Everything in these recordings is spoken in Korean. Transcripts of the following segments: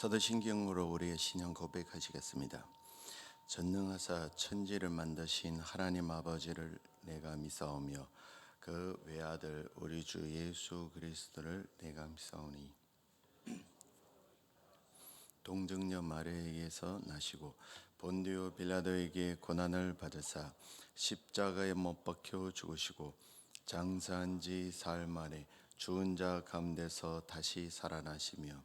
사도신경으로 우리의 신앙 고백하시겠습니다. 전능하사 천지를 만드신 하나님 아버지를 내가 믿사오며 그 외아들 우리 주 예수 그리스도를 내가 믿사오니 동정녀 마리아에게서 나시고 본디오 빌라도에게 고난을 받으사 십자가에 못 박혀 죽으시고 장사한 지 사흘 만에 죽은 자 가운데서 다시 살아나시며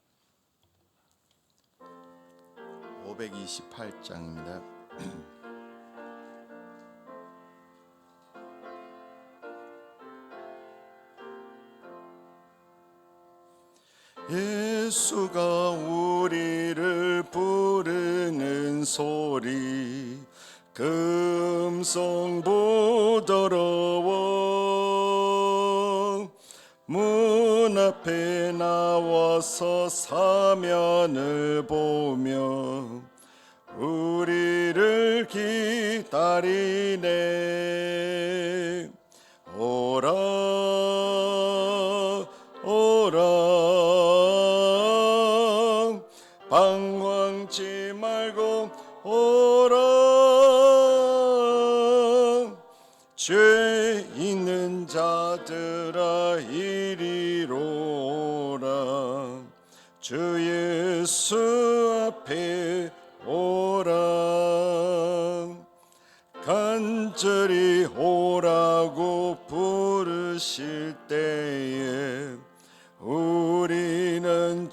528장입니다. 예수가 우리를 부르는 소리 금성 부드러 앞에 나와서 사면을 보며 우리를 기다리네. 오라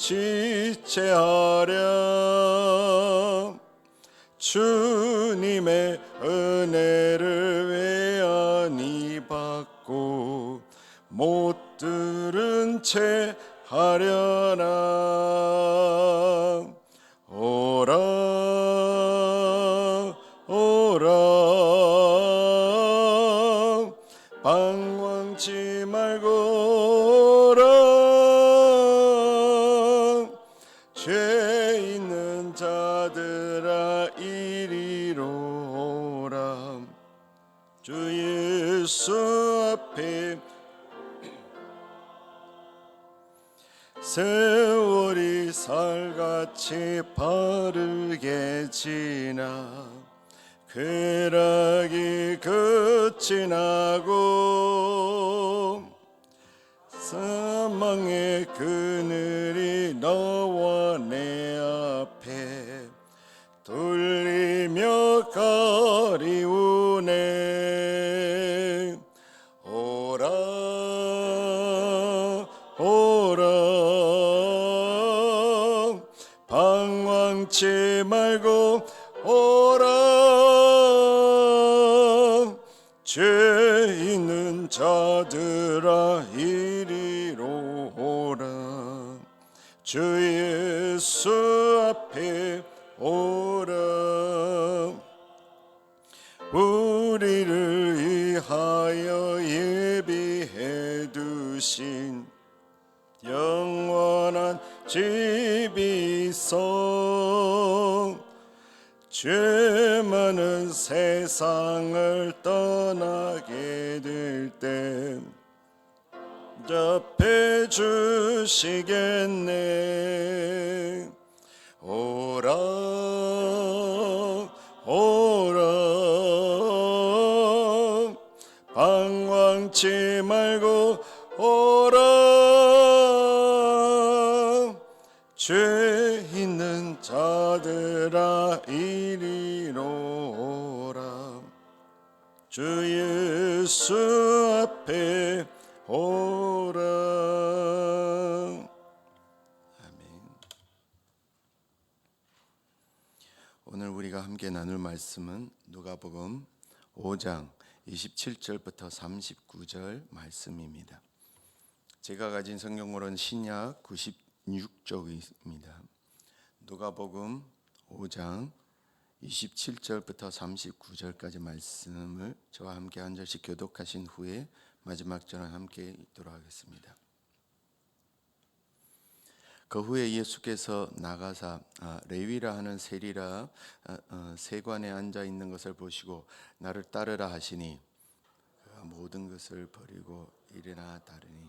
지체하랴. 주님의 은혜를 외안히 받고 못 들은 채 하려나 예수 앞에 세월이 살같이 빠르게 지나 쾌락이 끝이 나고 사망의 그늘이 너 우리를 위하여 예비해 두신 영원한 집이 있어 죄 많은 세상을 떠나게 될때 접해 주시겠네 자들아 이리로 오라 주 예수 앞에 오라 아멘 오늘 우리가 함께 나눌 말씀은 누가복음 5장 27절부터 39절 말씀입니다. 제가 가진 성경으로는 신약 96쪽입니다. 누가복음 5장 27절부터 39절까지 말씀을 저와 함께 한 절씩 교독하신 후에 마지막 절은 함께 읽도록 하겠습니다. 그 후에 예수께서 나가사 아, 레위라 하는 세리라 아, 어, 세관에 앉아 있는 것을 보시고 나를 따르라 하시니 모든 것을 버리고 이르나 따르니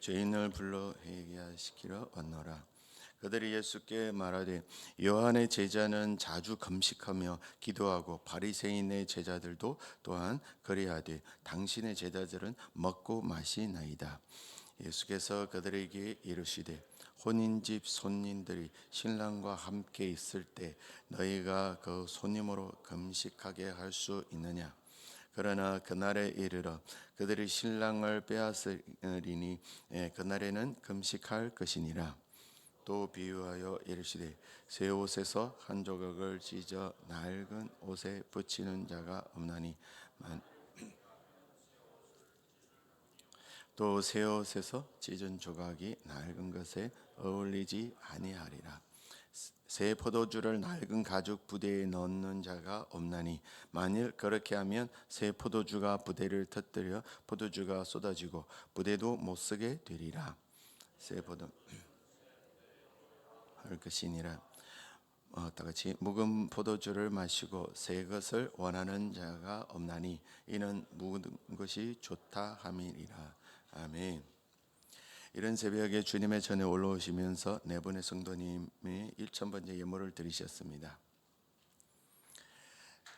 죄인을 불러 회개하시키러 왔노라. 그들이 예수께 말하되 요한의 제자는 자주 금식하며 기도하고 바리새인의 제자들도 또한 그리하되 당신의 제자들은 먹고 마시나이다. 예수께서 그들에게 이르시되 혼인집 손님들이 신랑과 함께 있을 때 너희가 그 손님으로 금식하게 할 수 있느냐? 그러나 그날에 이르러 그들이 신랑을 빼앗으리니 예, 그날에는 금식할 것이니라. 또 비유하여 이르시되 새 옷에서 한 조각을 찢어 낡은 옷에 붙이는 자가 없나니 또 새 옷에서 찢은 조각이 낡은 것에 어울리지 아니하리라. 새 포도주를 낡은 가죽 부대에 넣는 자가 없나니 만일 그렇게 하면 새 포도주가 부대를 터뜨려 포도주가 쏟아지고 부대도 못 쓰게 되리라. 새 포도 할 것이니라. 어, 다 같이 묵은 포도주를 마시고 새 것을 원하는 자가 없나니 이는 묵은 것이 좋다 함이니라. 아멘. 이런 새벽에 주님의 전에 올라오시면서 네 분의 성도님이 1천번째 예물을 드리셨습니다.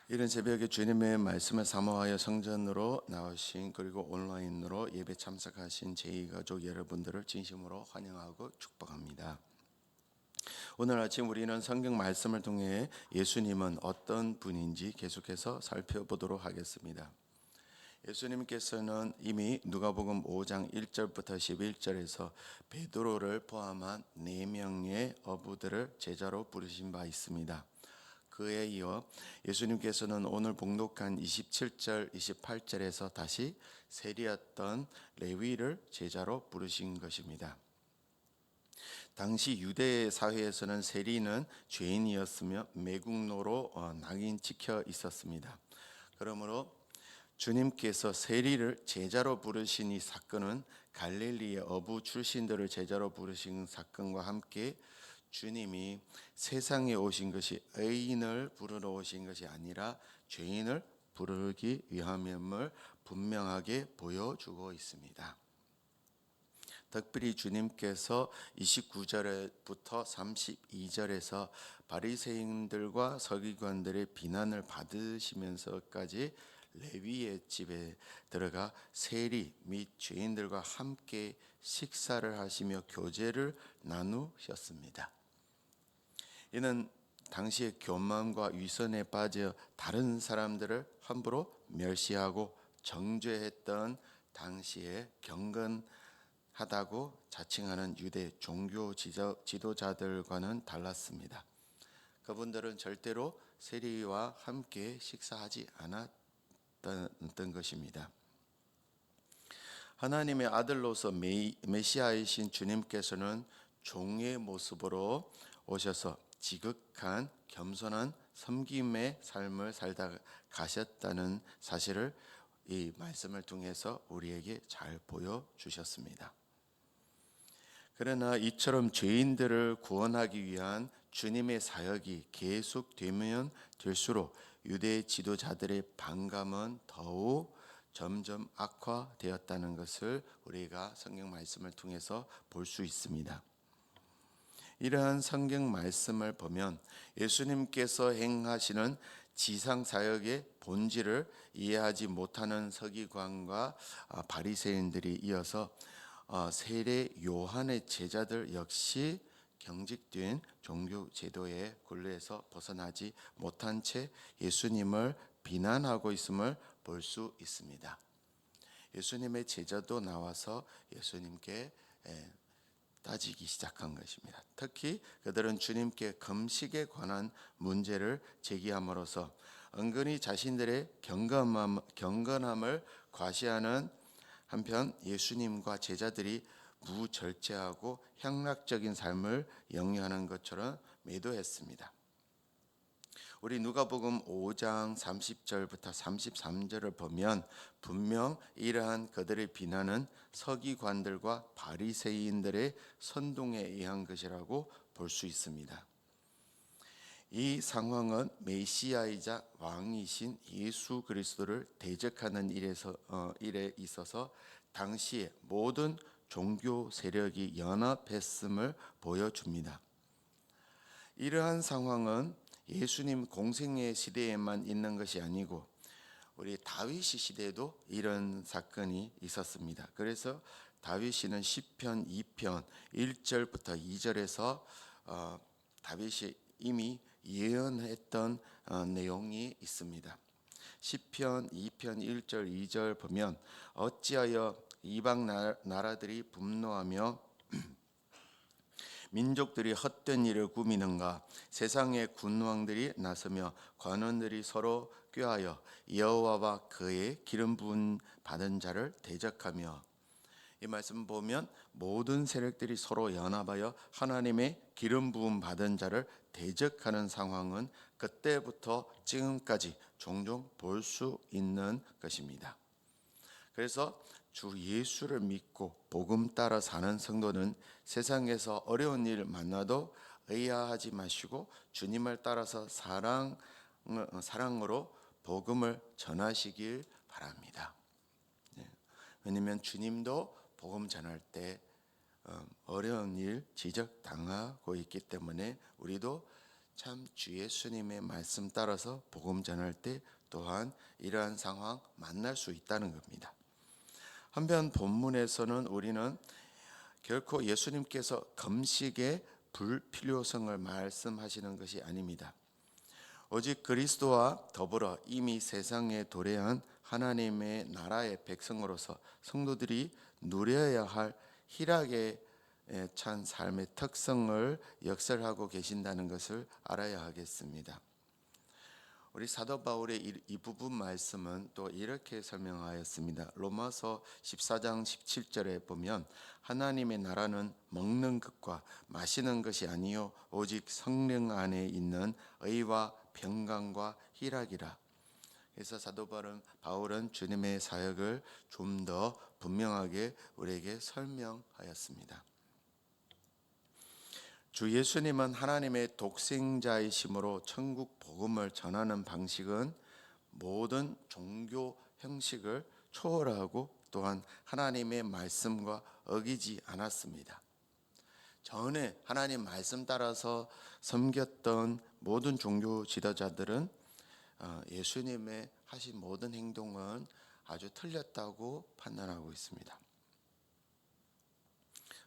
이런 새벽에 주님의 말씀을 사모하여 성전으로 나오신 그리고 온라인으로 예배 참석하신 제 가족 여러분들을 진심으로 환영하고 축복합니다. 오늘 아침 우리는 성경 말씀을 통해 예수님은 어떤 분인지 계속해서 살펴보도록 하겠습니다. 예수님께서는 이미 누가복음 5장 1절부터 11절에서 베드로를 포함한 네 명의 어부들을 제자로 부르신 바 있습니다. 그에 이어 예수님께서는 오늘 봉독한 27절, 28절에서 다시 세리였던 레위를 제자로 부르신 것입니다. 당시 유대 사회에서는 세리는 죄인이었으며 매국노로 어, 낙인 찍혀 있었습니다. 그러므로 주님께서 세리를 제자로 부르신 이 사건은 갈릴리의 어부 출신들을 제자로 부르신 사건과 함께 주님이 세상에 오신 것이 의인을 부르러 오신 것이 아니라 죄인을 부르기 위함임을 분명하게 보여주고 있습니다. 특별히 주님께서 29절부터 32절에서 바리새인들과 서기관들의 비난을 받으시면서까지 레위의 집에 들어가 세리 및 죄인들과 함께 식사를 하시며 교제를 나누셨습니다. 이는 당시의 교만과 위선에 빠져 다른 사람들을 함부로 멸시하고 정죄했던 당시의 경건하다고 자칭하는 유대 종교 지도자들과는 달랐습니다. 그분들은 절대로 세리와 함께 식사하지 않았 있었던 것입니다. 하나님의 아들로서 메시아이신 주님께서는 종의 모습으로 오셔서 지극한 겸손한 섬김의 삶을 살다 가셨다는 사실을 이 말씀을 통해서 우리에게 잘 보여 주셨습니다. 그러나 이처럼 죄인들을 구원하기 위한 주님의 사역이 계속되면 될수록 유대 지도자들의 반감은 더욱 점점 악화되었다는 것을 우리가 성경 말씀을 통해서 볼 수 있습니다. 이러한 성경 말씀을 보면 예수님께서 행하시는 지상 사역의 본질을 이해하지 못하는 서기관과 아, 바리새인들이 이어서 어, 세례 요한의 제자들 역시 경직된 종교 제도의 굴레에서 벗어나지 못한 채 예수님을 비난하고 있음을 볼 수 있습니다. 예수님의 제자도 나와서 예수님께 에, 따지기 시작한 것입니다. 특히 그들은 주님께 금식에 관한 문제를 제기함으로써 은근히 자신들의 경건함, 경건함을 과시하는 한편 예수님과 제자들이 무절제하고 향락적인 삶을 영위하는 것처럼 매도했습니다. 우리 누가복음 5장 30절부터 33절을 보면 분명 이러한 그들의 비난은 서기관들과 바리새인들의 선동에 의한 것이라고 볼 수 있습니다. 이 상황은 메시아이자 왕이신 예수 그리스도를 대적하는 일에서 어, 일에 있어서 당시에 모든 종교 세력이 연합했음을 보여줍니다. 이러한 상황은 예수님 공생의 시대에만 있는 것이 아니고 우리 다윗 시대에도 이런 사건이 있었습니다. 그래서 다윗이는 시편 2편 1절부터 2절에서 어, 다윗이 이미 예언했던 어, 내용이 있습니다. 시편 2편 1절 2절 보면 어찌하여 이방 나- 나라들이 분노하며 민족들이 헛된 일을 꾸미는가 세상의 군왕들이 나서며 관원들이 서로 꾀하여 여호와와 그의 기름 부은 받은 자를 대적하며 이 말씀 보면 모든 세력들이 서로 연합하여 하나님의 기름 부음 받은 자를 대적하는 상황은 그때부터 지금까지 종종 볼 수 있는 것입니다. 그래서 주 예수를 믿고 복음 따라 사는 성도는 세상에서 어려운 일 만나도 의아하지 마시고 주님을 따라서 사랑 어, 사랑으로 복음을 전하시길 바랍니다. 네. 왜냐하면 주님도 복음 전할 때 어, 어려운 일 지적 당하고 있기 때문에 우리도 참 주 예수님의 말씀 따라서 복음 전할 때 또한 이러한 상황 만날 수 있다는 겁니다. 한편 본문에서는 우리는 결코 예수님께서 금식의 불필요성을 말씀하시는 것이 아닙니다. 오직 그리스도와 더불어 이미 세상에 도래한 하나님의 나라의 백성으로서 성도들이 누려야 할 희락의 찬 삶의 특성을 역설하고 계신다는 것을 알아야 하겠습니다. 우리 사도 바울의 이, 이 부분 말씀은 또 이렇게 설명하였습니다. 로마서 14장 17절에 보면 하나님의 나라는 먹는 것과 마시는 것이 아니요 오직 성령 안에 있는 의와 평강과 희락이라. 그래서 사도 바울은, 바울은 주님의 사역을 좀 더 분명하게 우리에게 설명하였습니다. 주 예수님은 하나님의 독생자이심으로 천국 복음을 전하는 방식은 모든 종교 형식을 초월하고 또한 하나님의 말씀과 어기지 않았습니다. 전에 하나님 말씀 따라서 섬겼던 모든 종교 지도자들은 어, 예수님의 하신 모든 행동은 아주 틀렸다고 판단하고 있습니다.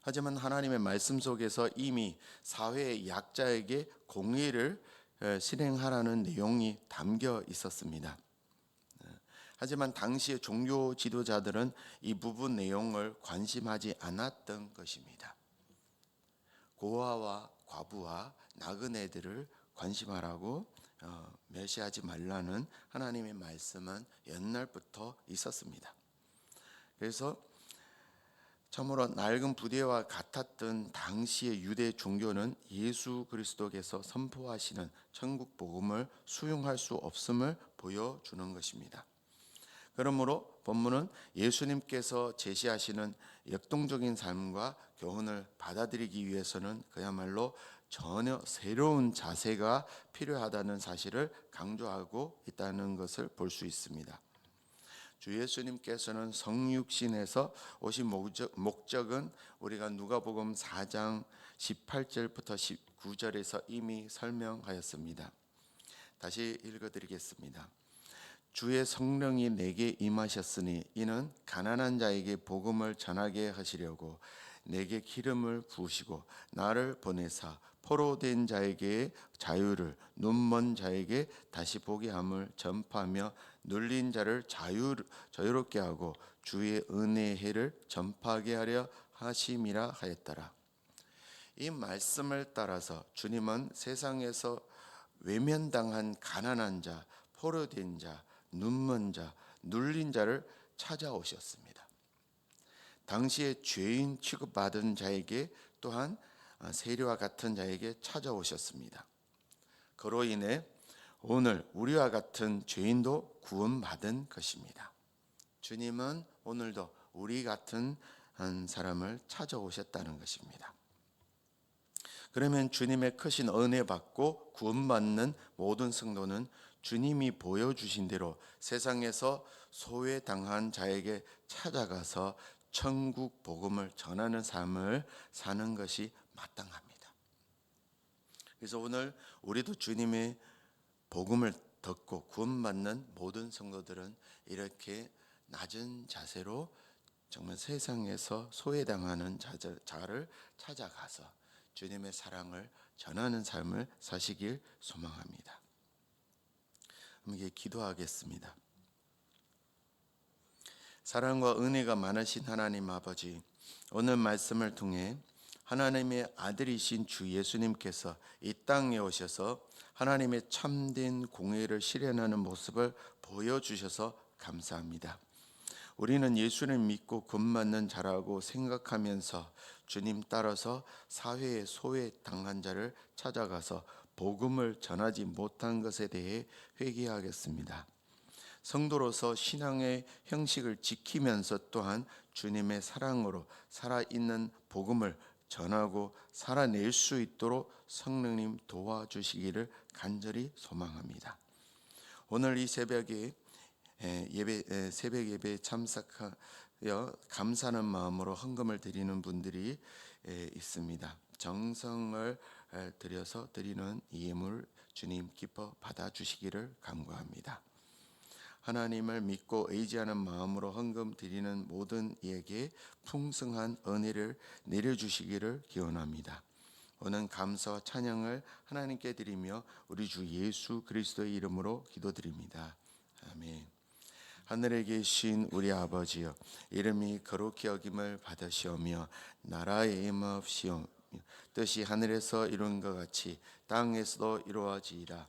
하지만 하나님의 말씀 속에서 이미 사회의 약자에게 공의를 에, 실행하라는 내용이 담겨 있었습니다. 네. 하지만 당시의 종교 지도자들은 이 부분 내용을 관심하지 않았던 것입니다. 고아와 과부와 나그네들을 관심하라고 어, 멸시하지 말라는 하나님의 말씀은 옛날부터 있었습니다. 그래서 참으로 낡은 부대와 같았던 당시의 유대 종교는 예수 그리스도께서 선포하시는 천국 복음을 수용할 수 없음을 보여주는 것입니다. 그러므로 본문은 예수님께서 제시하시는 역동적인 삶과 교훈을 받아들이기 위해서는 그야말로 전혀 새로운 자세가 필요하다는 사실을 강조하고 있다는 것을 볼 수 있습니다. 주 예수님께서는 성육신에서 오신 목적, 목적 은 우리가 누가복음 4장 18절부터 19절에서 이미 설명하였습니다. 다시 읽어드리겠습니다. 주의 성령이 내게 임하셨으니 이는 가난한 자에게 복음을 전하게 하시려고 내게 기름을 부으시고 나를 보내사 포로된 자에게 자유를 눈먼 자에게 다시 보게 함을 전파하며 눌린 자를 자유 자유롭게 하고 주의 은혜의 해를 전파하게 하려 하심이라 하였더라. 이 말씀을 따라서 주님은 세상에서 외면당한 가난한 자, 포로된 자, 눈먼 자, 눌린 자를 찾아오셨습니다. 당시에 죄인 취급받은 자에게 또한 세리와 같은 자에게 찾아오셨습니다. 그로 인해 오늘 우리와 같은 죄인도 구원받은 것입니다. 주님은 오늘도 우리 같은 한 사람을 찾아오셨다는 것입니다. 그러면 주님의 크신 은혜 받고 구원받는 모든 성도는 주님이 보여주신 대로 세상에서 소외당한 자에게 찾아가서 천국 복음을 전하는 삶을 사는 것이 마땅합니다. 그래서 오늘 우리도 주님의 복음을 듣고 구원받는 모든 성도들은 이렇게 낮은 자세로 정말 세상에서 소외당하는 자를 찾아가서 주님의 사랑을 전하는 삶을 사시길 소망합니다. 함께 기도하겠습니다. 사랑과 은혜가 많으신 하나님 아버지, 오늘 말씀을 통해 하나님의 아들이신 주 예수님께서 이 땅에 오셔서 하나님의 참된 공의를 실현하는 모습을 보여주셔서 감사합니다. 우리는 예수를 믿고 겁맞는 자라고 생각하면서 주님 따라서 사회의 소외 당한 자를 찾아가서 복음을 전하지 못한 것에 대해 회개하겠습니다. 성도로서 신앙의 형식을 지키면서 또한 주님의 사랑으로 살아있는 복음을 전하고 살아낼 수 있도록 성령님 도와주시기를 간절히 소망합니다. 오늘 이 새벽에 예배 새벽 예배에 참석하여 감사하는 마음으로 헌금을 드리는 분들이 있습니다. 정성을 들여서 드리는 예물 주님 기뻐 받아 주시기를 간구합니다. 하나님을 믿고 의지하는 마음으로 헌금 드리는 모든 이에게 풍성한 은혜를 내려 주시기를 기원합니다. 오늘 감사와 찬양을 하나님께 드리며 우리 주 예수 그리스도의 이름으로 기도드립니다. 아멘. 하늘에 계신 우리 아버지여 이름이 거룩히 여김을 받으시오며 나라의 임옵시오며 뜻이 하늘에서 이룬 것 같이 땅에서도 이루어지이다